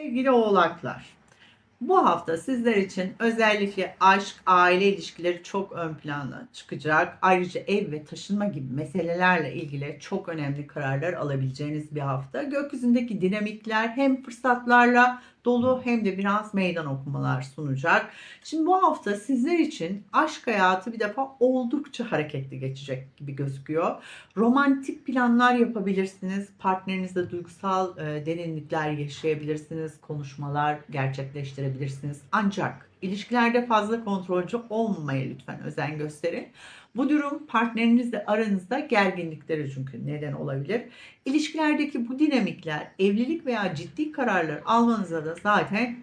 Sevgili oğlaklar, bu hafta sizler için özellikle aşk, aile ilişkileri çok ön plana çıkacak. Ayrıca ev ve taşınma gibi meselelerle ilgili çok önemli kararlar alabileceğiniz bir hafta. Gökyüzündeki dinamikler hem fırsatlarla dolu hem de biraz meydan okumalar sunacak. Şimdi bu hafta sizler için aşk hayatı bir defa oldukça hareketli geçecek gibi gözüküyor. Romantik planlar yapabilirsiniz. Partnerinizle duygusal e, derinlikler yaşayabilirsiniz. Konuşmalar gerçekleştirebilirsiniz. Ancak ilişkilerde fazla kontrolcü olmamaya lütfen özen gösterin. Bu durum partnerinizle aranızda gerginlikleri çünkü neden olabilir. İlişkilerdeki bu dinamikler evlilik veya ciddi kararlar almanıza da zaten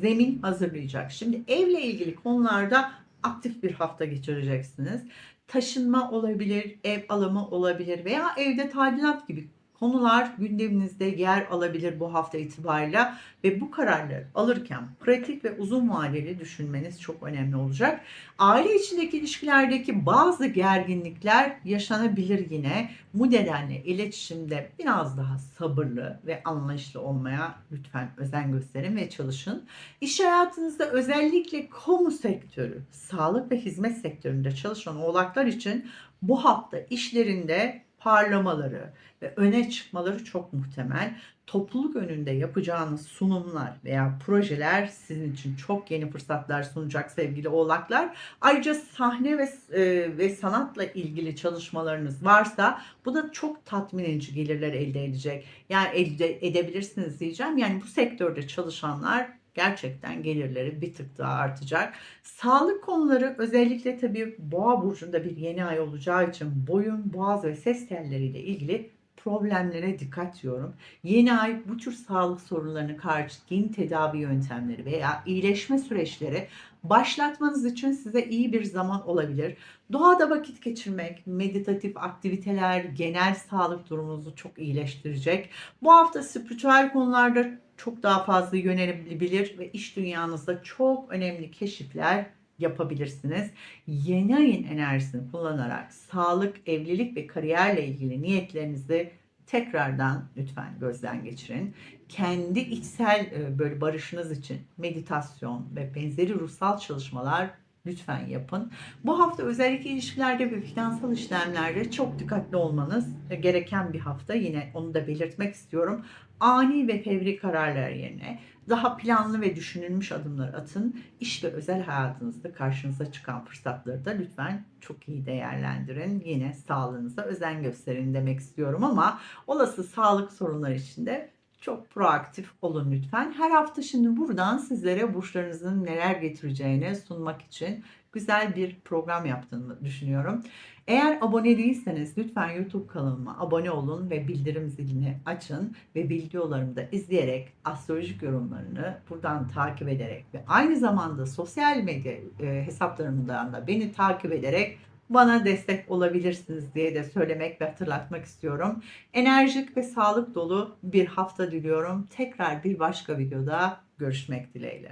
zemin hazırlayacak. Şimdi evle ilgili konularda aktif bir hafta geçireceksiniz. Taşınma olabilir, ev alımı olabilir veya evde tadilat gibi konular gündeminizde yer alabilir bu hafta itibariyle ve bu kararları alırken pratik ve uzun vadeli düşünmeniz çok önemli olacak. Aile içindeki ilişkilerdeki bazı gerginlikler yaşanabilir yine. Bu nedenle iletişimde biraz daha sabırlı ve anlayışlı olmaya lütfen özen gösterin ve çalışın. İş hayatınızda özellikle kamu sektörü, sağlık ve hizmet sektöründe çalışan oğlaklar için bu hafta işlerinde parlamaları ve öne çıkmaları çok muhtemel. Topluluk önünde yapacağınız sunumlar veya projeler sizin için çok yeni fırsatlar sunacak sevgili oğlaklar. Ayrıca sahne ve e, ve sanatla ilgili çalışmalarınız varsa bu da çok tatmin edici gelirler elde edecek. Yani elde edebilirsiniz diyeceğim. Yani bu sektörde çalışanlar gerçekten gelirleri bir tık daha artacak. Sağlık konuları özellikle tabii boğa burcunda bir yeni ay olacağı için boyun, boğaz ve ses telleriyle ilgili problemlere dikkat diyorum. Yeni ay bu tür sağlık sorunlarına karşı tedavi yöntemleri veya iyileşme süreçleri başlatmanız için size iyi bir zaman olabilir. Doğada vakit geçirmek, meditatif aktiviteler genel sağlık durumunuzu çok iyileştirecek. Bu hafta spiritüel konularda çok daha fazla yönelebilir ve iş dünyanızda çok önemli keşifler yapabilirsiniz. Yeni ayın enerjisini kullanarak sağlık, evlilik ve kariyerle ilgili niyetlerinizi tekrardan lütfen gözden geçirin. Kendi içsel e, böyle barışınız için meditasyon ve benzeri ruhsal çalışmalar lütfen yapın. Bu hafta özellikle ilişkilerde ve finansal işlemlerde çok dikkatli olmanız gereken bir hafta. Yine onu da belirtmek istiyorum. Ani ve fevri kararlar yerine daha planlı ve düşünülmüş adımlar atın. İş ve özel hayatınızda karşınıza çıkan fırsatları da lütfen çok iyi değerlendirin. Yine sağlığınıza özen gösterin demek istiyorum ama olası sağlık sorunları için de çok proaktif olun lütfen. Her hafta şimdi buradan sizlere burçlarınızın neler getireceğini sunmak için güzel bir program yaptığını düşünüyorum. Eğer abone değilseniz lütfen YouTube kanalıma abone olun ve bildirim zilini açın ve videolarımı da izleyerek astrolojik yorumlarını buradan takip ederek ve aynı zamanda sosyal medya e, hesaplarımdan da beni takip ederek bana destek olabilirsiniz diye de söylemek ve hatırlatmak istiyorum. Enerjik ve sağlık dolu bir hafta diliyorum. Tekrar bir başka videoda görüşmek dileğiyle.